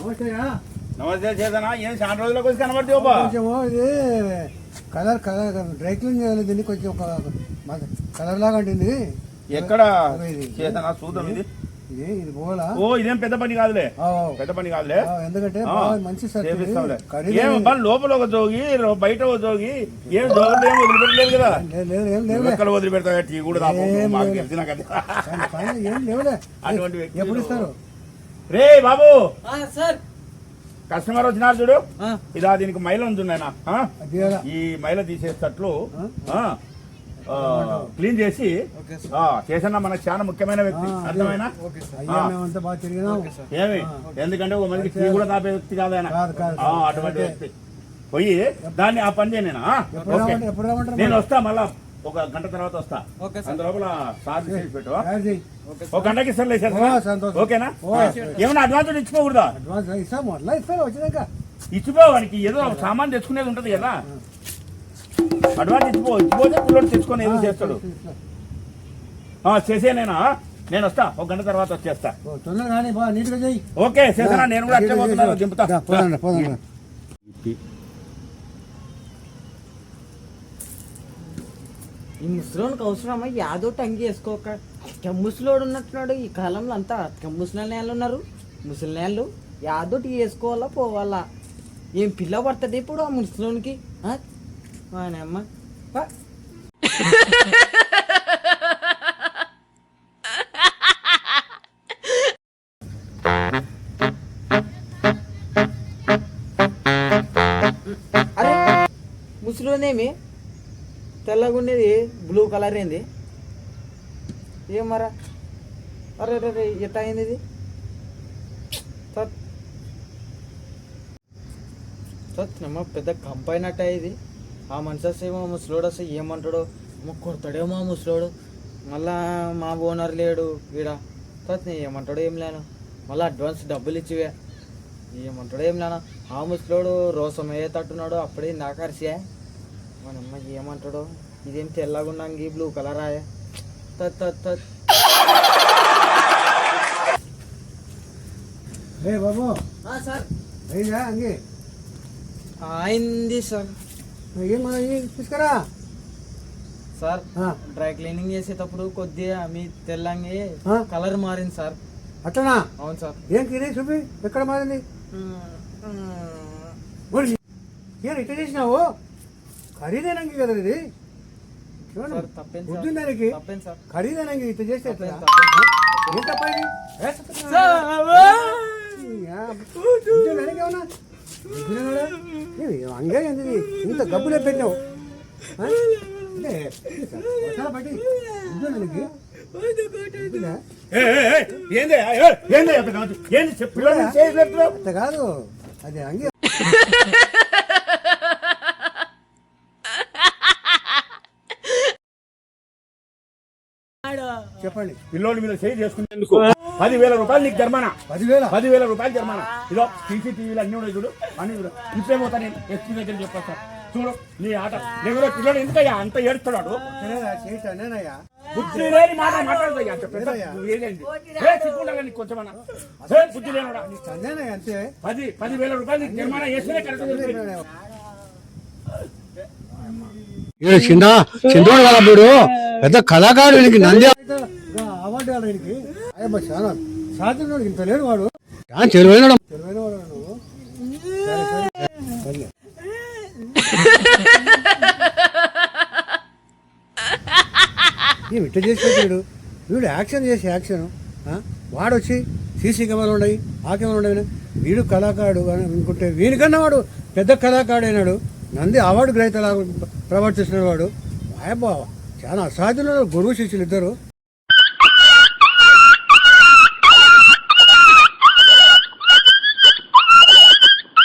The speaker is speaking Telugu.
నమస్తే చేతనా? ఏం చాలా రోజులకు వచ్చి కనబడితే కొంచెము ఇది కలర్ కలర్ డ్రై క్లీన్ చేయాలి దీన్ని కొంచెం ఒక కలర్ లాగా ఉంటుంది ఎక్కడ. చేతనా? చూద్దాం ఇది ఇది. ఇది పోలా ఓ ఇదేం పెద్ద పని కాదులే. పెద్ద పని కాదులే. ఎందుకంటే మంచి ఏం లోపల ఒక జోగి బయట ఒక జోగి ఏం జోగులు ఏం వదిలిపెట్టలేదు కదా. ఎక్కడ వదిలిపెడతావు? టీ కూడా లేదు. తెలిసిన కదా ఏం లేవులే. అటువంటి ఎప్పుడు ఇస్తారు? రే బాబు! ఆ, సార్. కస్టమర్ వచ్చినారు చూడు. ఆ, ఇదా దీనికి మైల ఉంది నాయనా. ఆ? అది కదా. ఈ మైల తీసేటట్లు ఆ? ఆ, ఆ, క్లీన్ చేసి చేసన్న మనకు చాలా ముఖ్యమైన వ్యక్తి. అర్థమైనా ఏమి? ఎందుకంటే ఒక మందికి టీ కూడా తాపే వ్యక్తి కాదు ఆయన. కాదు, కాదు, ఆ, కాదు. అటువంటి వ్యక్తి. పోయి దాన్ని ఆ పని చేయను నేను? వస్తా మళ్ళా. ఒక గంట తర్వాత వస్తా. Okay sir. అంత లోపల సార్ చేసి పెట్టు ఒక గంటకి సంతోషం. ఓకేనా. ఏమన్నా అడ్వాన్స్ ఇచ్చిపోకూడదా? అడ్వాన్స్ ఇస్తాము అట్లా వచ్చినాక? ఇచ్చిపో వానికి. ఏదో సామాన్ తెచ్చుకునేది ఉంటది కదా. అడ్వాన్స్ ఇచ్చిపో ఇచ్చిపోతే పిల్లడు తెచ్చుకొని ఏదో చేస్తాడు. ఆ, చేసేనేనా నేను? వస్తా. ఒక గంట తర్వాత వచ్చేస్తా. ఓకే చేసానా నేను కూడా అట్లే పోతున్నాను దింపుతా. ఈ ముసలోనికి అవసరమా? యాదో టంగి వేసుకోక. అక్క ముసలోడు ఉన్నట్టున్నాడు ఈ కాలంలో అంతా అక్క ముసలి నేళ్ళు ఉన్నారు ముసలి నేళ్ళు యాదోటి వేసుకోవాలా పోవాలా? ఏం పిల్ల పడుతుంది ఇప్పుడు ఆ ముసలోనికి? ఆ? వానమ్మ. అరే ముసలోనేమి? తెల్లగా ఉండేది బ్లూ కలర్ ఏంది? ఏం మరా? అరే రే ఎట్ట అయింది ఇది? తత్ తత్నమ్మ పెద్ద కంపైనట్ట ఇది. ఆ మనిషి వస్తే ఏమో ముసలోడు వస్తే ఏమంటాడో? అమ్మ కొడతాడేమో ఆ ముసలోడు. మళ్ళా మా ఓనర్ లేడు వీడ తత్ ఏమంటాడో ఏం లేను. మళ్ళీ అడ్వాన్స్ డబ్బులు ఇచ్చివే. ఏమంటాడో ఏం లేనా. ఆ ముసలోడు రోసం ఏ తట్టున్నాడు అప్పుడే నాకరిసే. మన అమ్మ ఏమంటాడో? ఇదేం తెల్లగుండంగి బ్లూ కలర్ ఆయా తత్ తత్ తత్. ఏ బాబు. సార్. అయిందా అంగి? అయింది సార్. ఏం మన తీసుకురా? సార్ డ్రై క్లీనింగ్ చేసేటప్పుడు కొద్దిగా మీ తెల్లంగి? కలర్ మారింది సార్. అట్టనా అవును సార్. ఏం తినే చూపి ఎక్కడ మారింది? మరి ఏం ఇట్ట చేసినావు? ఖరీదైనంగి కదా ఇది? సార్ దానికి ఖరీదైనంగి ఇట్ట చేస్తే ఎట్లా? ఏం తప్ప ఇది? ఏ తప్ప? యా, బుద్ధి దానికి ఏమన్నా? బుద్ధి లేనివాడా? ఏమి, అంగే ఏంది ఇది? ఇంత గబ్బులే పెట్టినావు ఆ? అంటే, వర్షాలు పట్టి బుద్ధి దానికి? బుద్ధిలే? ఏ, ఏ, ఏ, ఏంది ఏ, ఏ, ఏంది పెద్ద మనిషి? ఏంది చెప్పు, పిల్లల్ని చేసి పెడుతున్నావు? అంత కాదు అది అంగే చెప్పండి. పిల్లోడి మీద చేయి చేసుకునేందుకు పదివేల రూపాయలు నీకు జరిమానా? పదివేల? పదివేల రూపాయలు జరిమానా? ఇదో సీసీటీవీలు అన్ని ఉన్నాయి చూడు అన్ని చూడు. ఇప్పుడే పోతా నేను ఎస్పీ దగ్గర చెప్పేస్తా. చూడు నీ ఆట. నేను పిల్లడు ఎందుకయ్యా? అంత ఏడుస్తున్నాడు. బుద్ధి లేని మాట మాట్లాడదయ్యా అంత పెద్ద లేదయ్యా. నువ్వు ఏదేంటి? ఏ, సిగ్గుండాలి నీకు కొంచెమన్నా? బుద్ధి లేనుడా? పది పదివేల రూపాయలు నీకు జరిమానా వేస్తేనే కరెక్ట్. చిన్న చింతోడు కదా వీడు పెద్ద కళాకారునికి నంది అవార్డు ఆయనకి అయ్యమ్మ చాలా సాధ్యం ఇంత లేడు వాడు చెరువైన చెరువైన వాడు నువ్వు సరే, సరే. సర్లే. ఏం ఇట్లా చేసి పెట్టాడు వీడు యాక్షన్ చేసి యాక్షన్. ఆ? వాడు వచ్చి సీసీ కెమెరాలు ఉన్నాయి ఆ కెమెరా ఉన్నాయి వీడు కళాకారుడు అని అనుకుంటే వీనికన్నా వాడు పెద్ద కళాకారుడు అయినాడు. నంది అవార్డు గ్రహీతలా ప్రవర్తిస్తున్నాడు వాడు అయ్యబ్బా చాలా అసాధ్యంలో గురువు శిష్యులు ఇద్దరు.